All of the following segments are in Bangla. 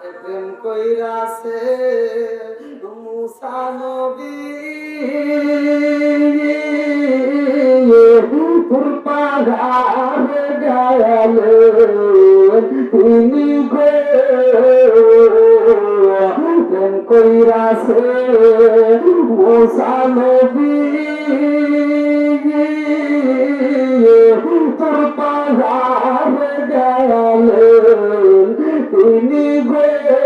প্রেম কইরাছে মুসা নবী তিনি গো প্রেম কইরাছে মুসা নবী তোর পাহাড়ে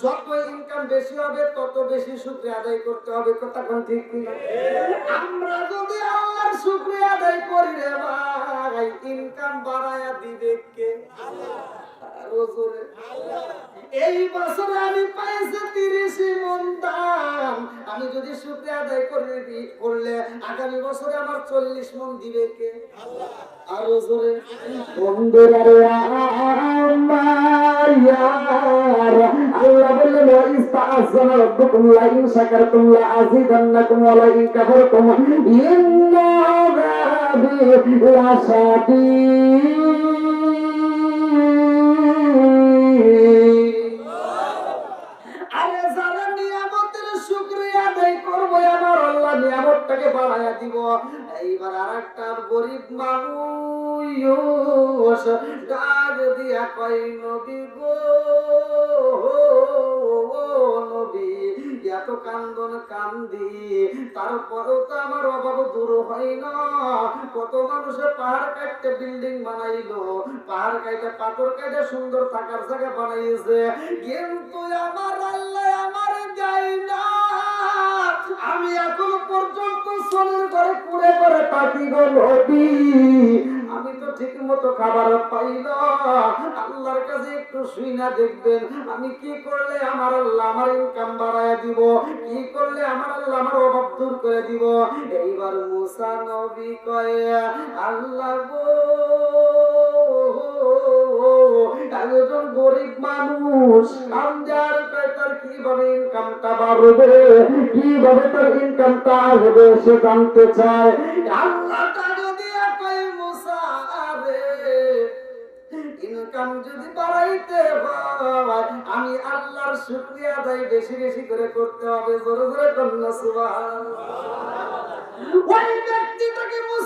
যত ইনকাম বেশি হবে, তত বেশি শুক্রিয়া আদায় করতে হবে। কথা কোন ঠিক কিনা? আমরা যদি আল্লাহর শুক্রিয়া আদায় করি রে ভাই ইনকাম বাড়ায়া দিবে কে? এই বছরে আমি পাইছি তিরিশ মন দাম। আমি যদি শুক্রিয়া আদায় করে করলে আগামী বছরে আমার চল্লিশ মন দিবে কে? আরও জোরে বন্ধুরা আল্লাহ বললেন ইস্তাআযানা রাব্বুকুম লা ইন শাকারতুম লা আযীদান্নাকুম নিয়ামতটাকে বাড়াইয়া দিব। এইবার আর একটা গরিব মানুষ দিয়া কই নবী গো নবী, এত কান্দন কান্দি, তারপরেও তো আমার অভাব দূর হয় না। কত মানুষে পাহাড় কাটতে বিল্ডিং বানাইলো, পাহাড় কাটে পাথর কাটে সুন্দর থাকার জায়গা বানাইছে। কিন্তু আমার আল্লাহ আমার যাই না। আমি এখনও পর্যন্ত সোনের ঘরে কুড়ে করে থাকি গো নবী আমি তো ঠিক মতো খাবার পাই না। আল্লাহর কাছে একটু শুই না দেখবেন। আমি কি করলে আমার আল্লাহ আমার ইনকাম বাড়ায় দিব? কি করলে আমার আল্লাহ আমার অভাব দূর করে দিব? এইবার মুসা নবী কয়ে, আল্লাহ গো, একজন গরিব মানুষ কয় তার কীভাবে তার ইনকামটা আসবে সে জানতে চায়। আল্লাহ টাকা দিয়ে রে ইনকাম যদি বাড়াইতে হয়, আমি আল্লাহর শুকরিয়া আদায় বেশি বেশি করে করতে হবে। জোরে জোরে কন্যা ওই ব্যক্তিটাকে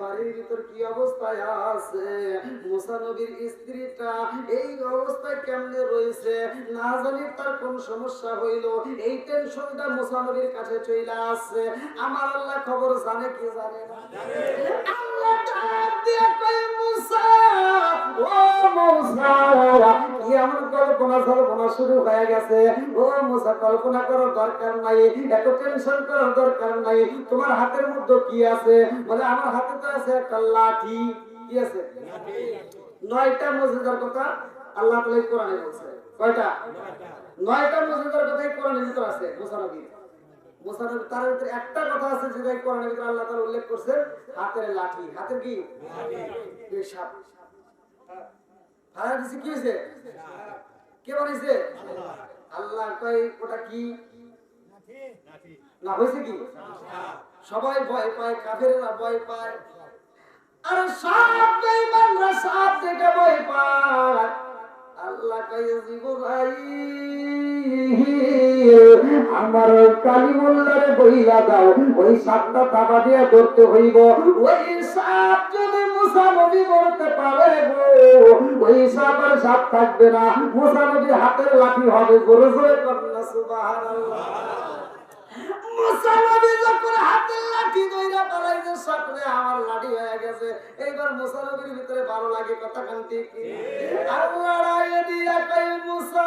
বাড়ির ভিতর কি অবস্থায় আছে? মুসা নবীর স্ত্রীটা এই অবস্থায় কেমনে রয়েছে? না জানি তার কোন সমস্যা হইল। এই টেনশনটা মুসা নবীর কাছে চলে আসছে। আমার আল্লাহ খবর জানে কি জানে না? আল্লাহ ডাক তোমার হাতের মধ্যে কি আছে বলে আমার হাতে আছে একটা লাঠি আছে নয়টা মসজিদের কথা আল্লাহ কোরআনে বলছে। কয়টা? নয়টা। মসজিদের কথাই কোরআনের ভিতর আছে মুসা তার ভিতরে একটা কথা আছে যেটা আল্লাহ তাআলা উল্লেখ হাতের লাঠি। হাতের কি? সাপ কি হয়েছে? কে বানাইছে? আল্লাহ। ওটা কি? না, হয়েছে কি? সবাই ভয় পায়, কাফেরেরা ভয় পায়। আর সব বেঈমানরা ভয় পায়। আল্লাহ কয়ে জিবরাইল আমার কালিমুল্লারে বইলা দাও, ওই সাতটা তাবা দিয়ে ধরতে হইব। ওই সাপ যদি মুসা নবী করতে পারে ওই সাপ আর সাপ থাকবে না। মুসা নবীর হাতের লাঠি হবে মুসা যখন হাতের লাঠি সাপরে আমার লাঠি হয়ে গেছে। এইবার মুসা ভিতরে ভালো লাগে, কথা কান ঠিক আল্লাহ দিয়া কই মুসা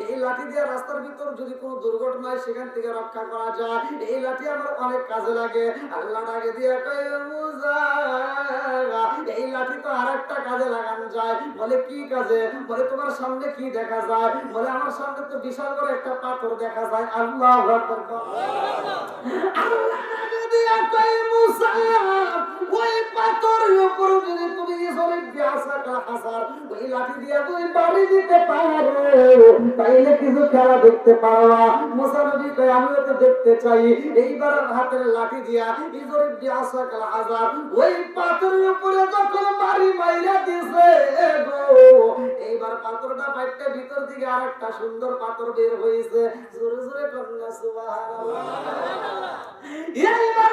এই লাঠি সেখান থেকে রক্ষা করা যায়। এই লাঠি আমার অনেক কাজে লাগে। আল্লাহ ডাকে দিয়ে এই লাঠি তো আর একটা কাজে লাগানো যায়। বলে, কি কাজে? বলে, তোমার সামনে কি দেখা যায়? বলে, আমার সামনে তো বিশাল বড় একটা পাথর দেখা যায়। আল্লাহ I don't wanna যদি মুসা? ওই পাথরের উপর যদি তুমি ইসরে বিয়াসাটা হাসার, ওই লাঠি দিয়ে তুমি বাড়ি দিতে পারো। তাইলে কিছু খেলা দেখতে পারবা মুসা নবী কই আমিও তো দেখতে চাই। এইবার হাতের লাঠি দিয়া ইসরে বিয়াসাটা হাসার। ওই পাথরের উপরে যখন বাড়ি মাইরা দিছে এইবার পাথরটা বাইটটা ভিতর দিকে আরেকটা সুন্দর পাথর বের হয়েছে। জোরে জোরে কন্যা সুবহানাল্লাহ। এইবার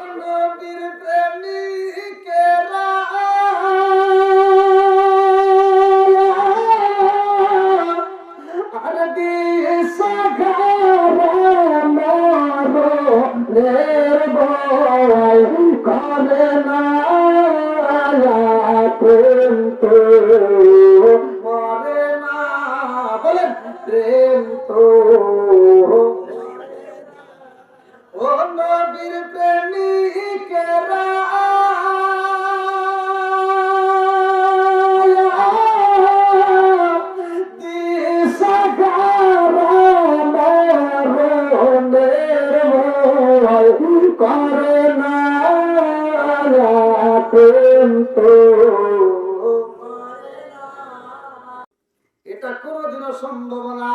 এটা কোনোদিনও সম্ভব না।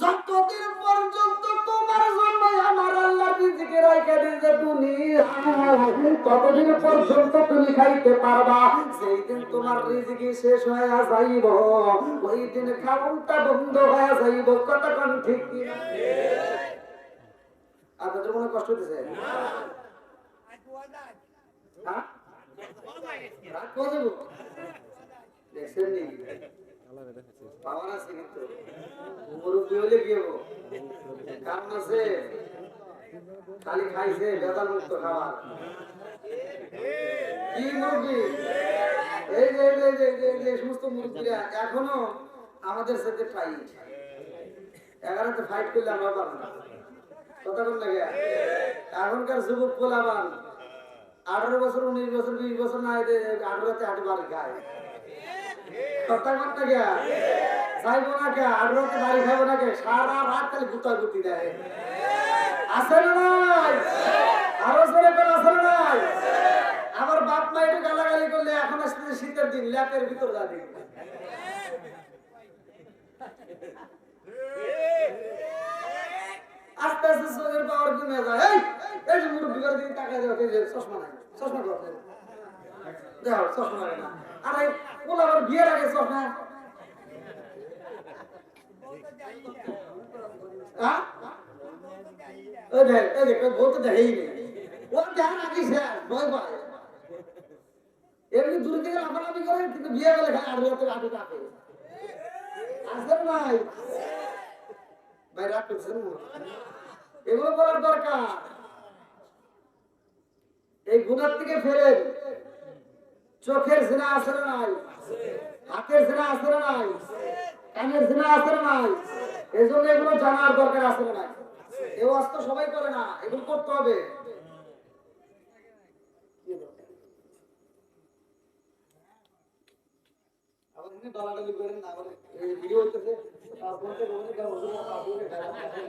যতদিন পর্যন্ত তোমার জন্য আমার আল্লাহ রিজিকে রাইখা দিয়েছে দুনিয়া ততদিন পর্যন্ত তুমি খাইতে পারবা। সেই দিন তোমার রিজিকি শেষ হয়ে যাইব, ওই দিন খাউনটা বন্ধ হয়ে যাইব। কতক্ষণ ঠিক আপনাদের মনে কষ্ট দিছে হ্যাঁ? এখনও আমাদের সাথে ফাইট এগারোতে ফাইট করলে আমরা পারব কথা লাগে এখনকার যুবক পোলাবান আঠারো বছর, উনিশ বছর, বিশ বছর না আঠারোতে আট বার খায়। কথা কথা চাইব না কে? আগ্রহতে বাড়ি খাব না কে? সারা রাত খালি গুতা গুতি দেয়। আছে না নাই? নাই? আমার বাপ মা একটু গালাগালি করলে এখন শীতের দিন, ল্যাপের ভিতর যাবে আস্তে আস্তে চোখের পাওয়ার কমে যায় এই এই যে মুরব্বী করে দিকে টাকা দেওয়া এই চশমা নাই চশমা দেওয়া দেখো চশমা লাগে না আরে ওলা আবার বিয়ের আগে চশমা হ্যাঁ? ওই দেখ, এই দেখ, ওই বউ তো দেখেই নেই। ওর দেখা নাকি শেষ, ভয় পায়। এমনি দূর থেকে লাফালাফি করে কিন্তু বিয়ে গেলে খায় আড়ু হাতে আটু কাটে আছে না ভাই রাগ করছেন এগুলো করার দরকার। এই গুণার থেকে ফেরেন। চোখের জিনা না নাই? হাতের জিনা না নাই? কানের জিনা না নাই? এই জন্য এগুলো জানার দরকার না নাই? এ ওয়াজ তো সবাই করে না এগুলো করতে হবে। এমনি করেন না এই ভিডিও হইতেছে। তারপর থেকে বলে কেন হুজুর আপনাকে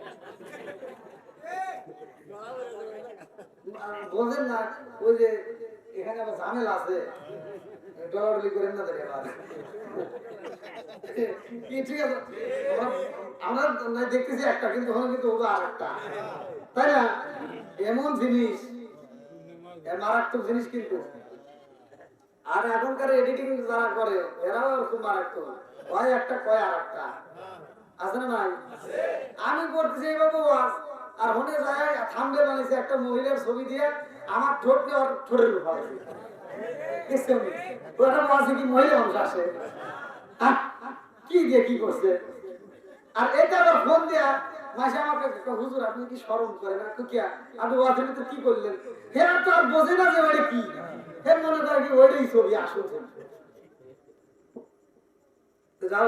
বোঝেন না, ওই যে এখানে আবার আছে। করেন না ঠিক আছে? আমরা- দেখতেছি একটা, কিন্তু ওখানে কিন্তু তাই না? এমন জিনিস মারাত্মক জিনিস কিন্তু। আর এখনকার এডিটিং যারা করে, এরাও খুব মারাত্মক হয় একটা, কয় আর একটা আছে না নাই? আমি করতেছি এইভাবে ওয়াজ আর হনে যায়, থামবে বানিয়েছে একটা মহিলার ছবি দিয়ে আমার ঠোঁট ওর ঠোঁটের উপর আর মাসে আমাকে হুজুর কি স্মরণ করেন? না কিয়া কি করলেন? হে, আর আর কি। হে, মনে করে ছবি আসল যাও।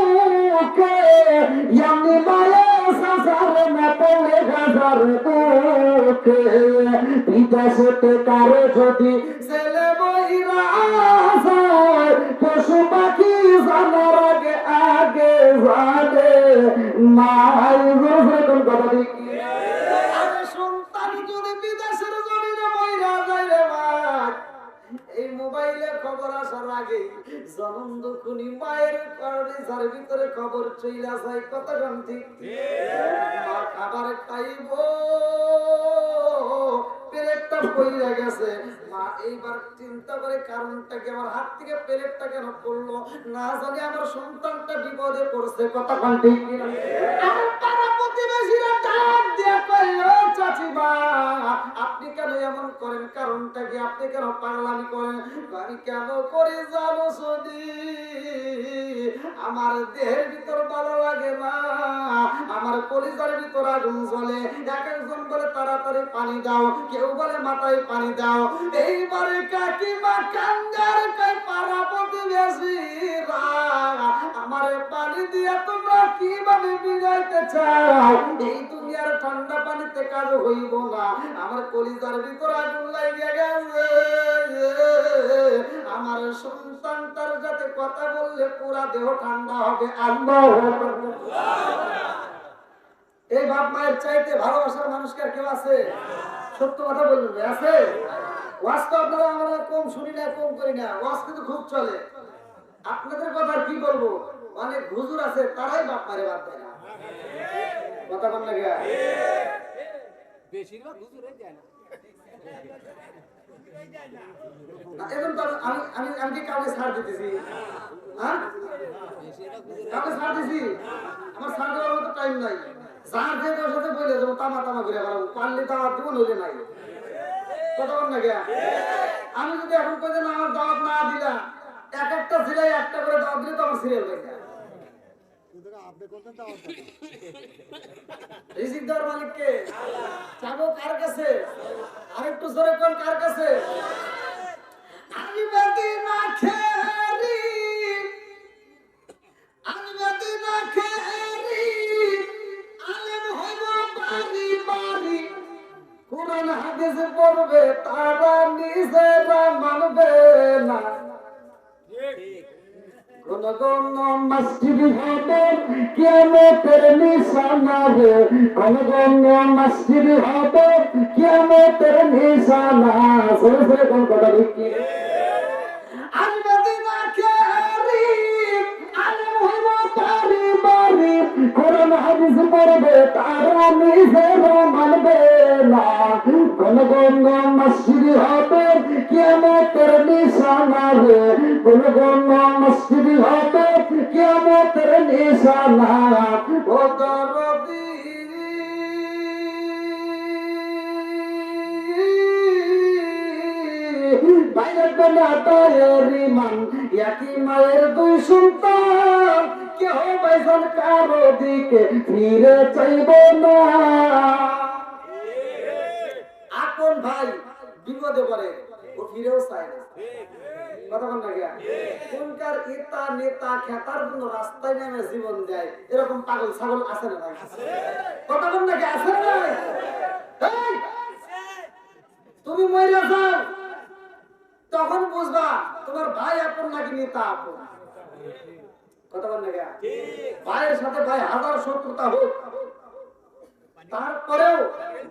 বুকে ইয়ামি মায়ে সাসারে না পড়ে গাজার বুকে বিদেশেতে কারে যদি ছেলে বইরা যায় পশু পাখি জানার আগে আগে জানে মাই রোজে কোন কথা জনম দুখুনি মায়ের কারণে যার ভিতরে খবর চইলা যায় কত মা খাবার খাইব প্লেটটা পইরা গেছে। মা এইবার চিন্তা করে কারণটা আমার হাত থেকে প্লেটটা কেন পড়ল? না জানি আমার সন্তানটা বিপদে পড়ছে কতক্ষণ ঠিক কিনা? পাড়া প্রতিবেশীরা ডাক দিয়ে কই ও আপনি কেন এমন করেন? কারণটা কি? আপনি কেন পাগলামি করেন? আমি কেন করে জানো সদি আমার দেহের ভিতর ভালো লাগে না, আমার কলিজার ভিতর আগুন জ্বলে, এক একজন বলে তাড়াতাড়ি পানি দাও, কেউ বলে মাথায় পানি দাও। এইবারে কাকিমা কান্দার কই পাড়া প্রতিবেশীরা আমারে পানি দিয়া তোমরা কীভাবে বিজাইতে চাও? এই দুনিয়ার ঠান্ডা পানিতে কাজ হইব না, আমার কলিজার ভিতর আগুন লাগিয়ে গেছে। আমার সন্তানটার যাতে কথা বললে পুরা দেহ ঠান্ডা হবে এই বাপ মায়ের চাইতে ভালোবাসার মানুষকে কেউ আছে? সত্য কথা বলবেন আছে? খুব চলে। আপনাদের কথা কি বলব? অনেক হুজুর আছে, তারাই না। কথা বেশিরভাগ এখন তো আমি আমি আমি কাউকে দিতেছি? হ্যাঁ? কাউকে দিছি? আমার ছাড় দেওয়ার মতো টাইম নাই। যার যে তোর সাথে বলে তামা তামা করে বেড়াবো, পারলে দাওয়াত দিব নইলে নাই। কথা বল না গিয়া আমি যদি এখন কই যে আমার দাওয়াত না দিলা এক একটা সিলাই একটা করে দাওয়াত দিলে তো আমার সিরিয়াল হয়ে যায়। রিজিক দেওয়ার মালিক কে চাবো কার কাছে? আরেকটু জোরে কোন কার কাছে? আমি মদিনা খেরি আমি মদিনা খেরি আলেম হইব বাড়ি বাড়ি। কোরআন হাদিস পড়বে তারা নিজেরা কোন মসজিদ হবে, কিয়ামতের নিশানা রে কোন মসজিদ হবে, কিয়ামতের নিশানা। সরে সরে কোন কথা লিখি কোরআন হাদিস পড়বে, তারা নিজেরা মানবে না। কোন মসজিদ হবে কিয়ামতের নিশানা রে। কোন কোন মসজিদ হবে কিয়ামতের নিশানা। ও দরদি। বাইরে বেলাটায়ের ইমান, একই মায়ের দুই সন্তান। কেহ বাইসান কারও দিকে ফিরে চাইব না আপন ভাই বিপদে পড়ে ও ফিরেও চায় না। তুমি তখন বুঝবা, তোমার ভাই আপন নাকি নেতা আপন? না গিয়া ভাইয়ের সাথে ভাই হাজার শত্রুতা হোক, তারপরেও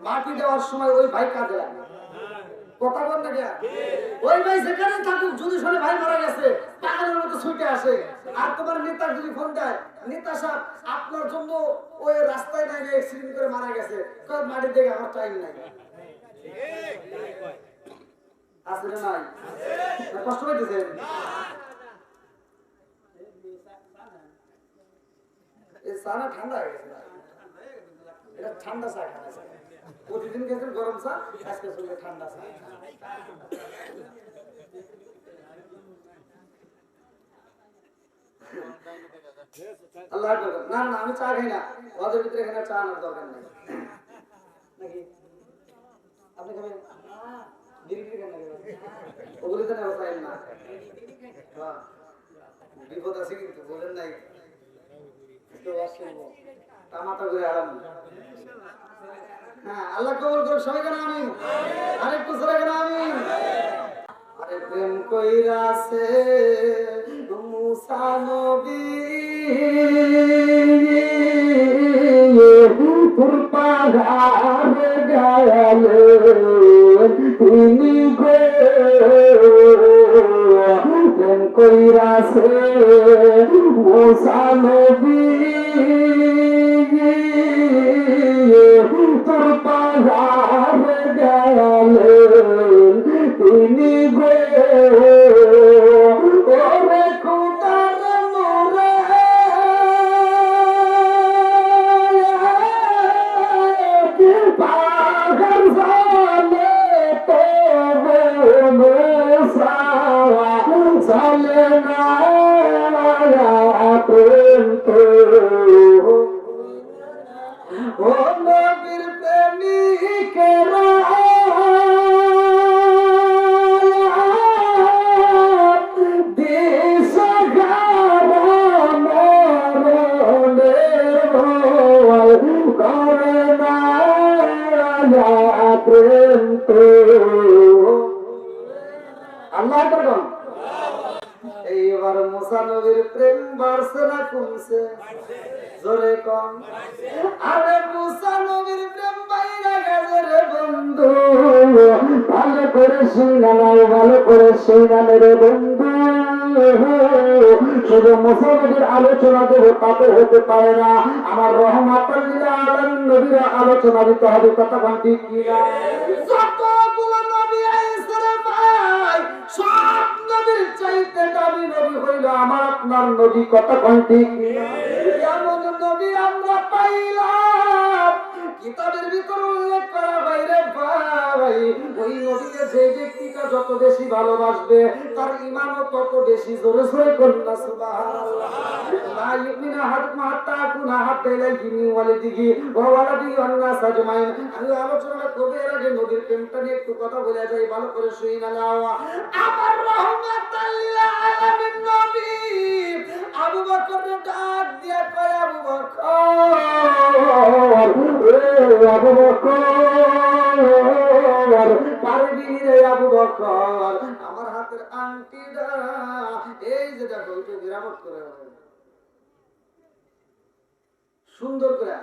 মাটি দেওয়ার সময় ওই ভাই কাজে লাগে। কথা বল না গিয়া ওই ভাই যেখানে থাকুক যদি শুনে ভাই মারা গেছে পাগলের মতো ছুটে আসে। আর তোমার নেতা যদি ফোন দেয় নেতা সাহেব আপনার জন্য ওই রাস্তায় নাই অ্যাক্সিডেন্ট করে মারা গেছে। কয় মাটি দেখে আমার টাইম নাই। নাই? কষ্ট ঠান্ডা হয়ে গেছে এটা ঠান্ডা চা খাওয়া যায়। প্রতিদিন খেয়েছেন গরম চা? আজকে চলবে ঠান্ডা চা। আল্লাহ। না না, আমি চা খাই না। ওদের ভিতরে এখানে চা আনার দরকার নেই। নাকি? আপনি হ্যাঁ বিপদ আছে কিন্তু, বলেন নাই। হ্যাঁ আল্লাহ কবুল করুক সবাই কেন আমি আরেকটু সবাই কেন আমি আরে প্রেম কইরাছে মুসা নবী। তোর পাহাড়ে গায়ালে তিনি গো প্রেম কইরাছে মুসা নবী তোর পাহাড় গেলে তিনি গো আরে মুসা নবীর প্রেম বাইরা গেছে রে বন্ধু। ভালো করে শুনা নাই ভালো করে শুনা রে বন্ধু। শুধু মুসা আলোচনা দেব, তাতে হতে পারে না। আমার রহমাত আলম নবীর আলোচনা দিতে হবে নবী আইসে ভাই, সব নবীর চাইতে দামি নবী হইল আমার আপনার নবী কিনা? এমন কিতাবের ভিতর উল্লেখ করা বাইরে ভাই, ওই নবীকে যে ব্যক্তিটা যত বেশি ভালোবাসবে, তার ইমানও তত বেশি জোরে জোরে কন্যা নবীর প্রেমটা নিয়ে একটু কথা বলে যাই, ভালো করে শুই না আমার রহমাতাল লিল নবী। আবু বকর ডাক দিয়া কয়, আবু বকর আবু বকর, পারবি রে আবু বকর, আমার হাতের আংটিটা, এই যে দেখো একটু বিরামত করে সুন্দর করে,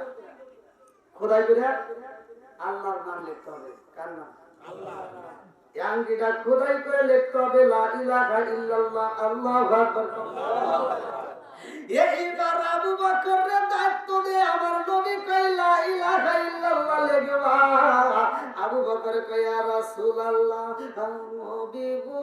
খোদাই করে আল্লাহর নাম লিখতে হবে। কার নাম? এই আংটিটা খোদাই করে লিখতে হবে, লা ইলাহা ইল্লাল্লাহ, আল্লাহু আকবার। এইবার আবু বকর দায়িত্ব আমার নবী কই লা ইলাহা ইল্লাল্লাহ আবু বকর কই রাসূলুল্লাহ নবী গো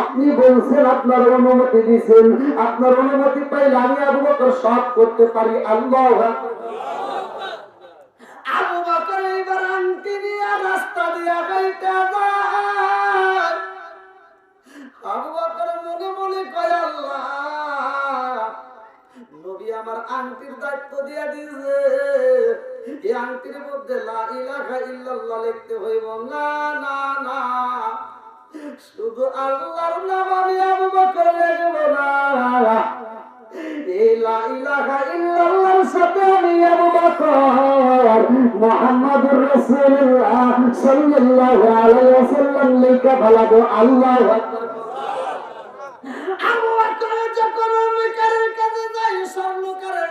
আপনি বলছেন, আপনার অনুমতি দিছেন। আপনার অনুমতি পাইলে আমি আবু বকর সব করতে পারি। আল্লাহ আংটির দায়িত্ব দিয়ে দিয়েছে। এই আংটির মধ্যে লিখতে হইব। না না না। শুধু আল্লাহর নাম আমি আবু বকর লিখব না। আল্লাহু আবু বকর যখন অন্ধকারের কাছে যায় স্বর্ণকারের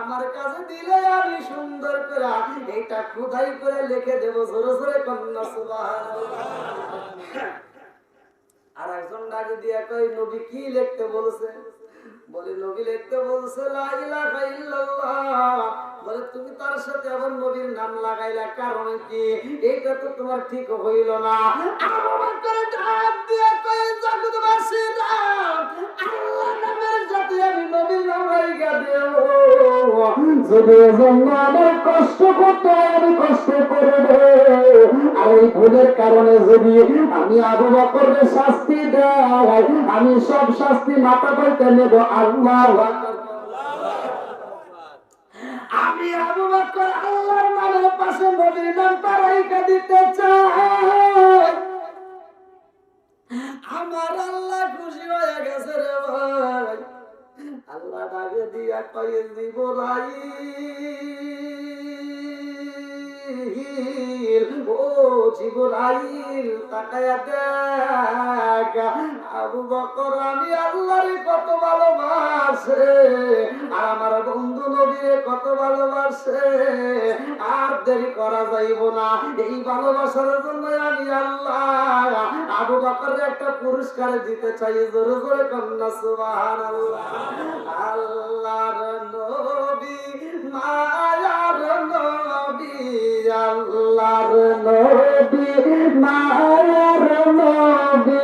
আমার কাছে দিলে আমি সুন্দর করে, এটা খোদাই করে লিখে দেব জোরে জোরে কন্যা, সুবহানাল্লাহ। আর একজন দিয়া কই নবী কি লিখতে বলছে? বলে, নবী লিখতে বলছে বলে, তুমি তার সাথে আবার নবীর নাম লাগাইলা, কারণ কি? এটা তো তোমার ঠিক হইল না। ডাক দিয়া কই আল্লাহ নাম করতে, আমি কারণে যদি আমি শাস্তি আমি সব শাস্তি মাথা পাইতে নেব। আল্লাহ আমি আবু বকর আল্লাহর নামের পাশে নবীর নামটা রাইখা দিতে চাই। আল্লাহ কয়ে দিব কয়ে জীবরাই ও জিবরাইল তাকায়া দেখ, আবু বকর, আমি আল্লাহরে কত ভালোবাসে, আর আমার বন্ধু নবীরে কত ভালোবাসে, আর দেরি করা যাইব না, এই ভালোবাসার জন্য আমি আল্লাহ আবু বকরের একটা পুরস্কার দিতে চাই, জোরে জোরে কন্যা সুবাহান আল্লাহ আল্লাহর নবী, মায়ার নবী। আল্লাহর নবী মায়ার নবী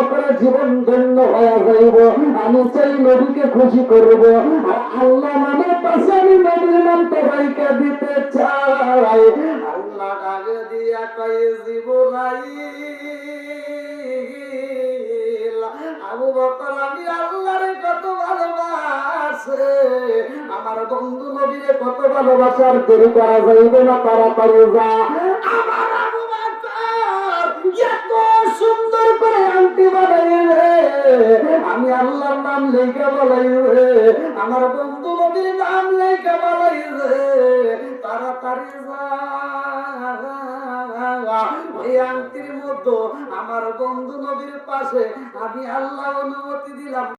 আবু জীবন ধন্য হয়ে যাইব। আমি চাই নবীকে খুশি করব। আল্লাহ নামের পাশে আমি নাম দিতে চাই। আমার বন্ধু নবীরে কত ভালোবাসার দেরি করা যাইবে না, তাড়াতাড়ি যা। আমার সুন্দর করে আংটি বানাইবে আমি আল্লাহর নাম লেখা বলাইবে আমার বন্ধু নবীর নাম লেখা বলাইবে তাড়াতাড়ি যা। ওই আংটির মতো আমার বন্ধু নবীর পাশে আমি আল্লাহ অনুমতি দিলাম।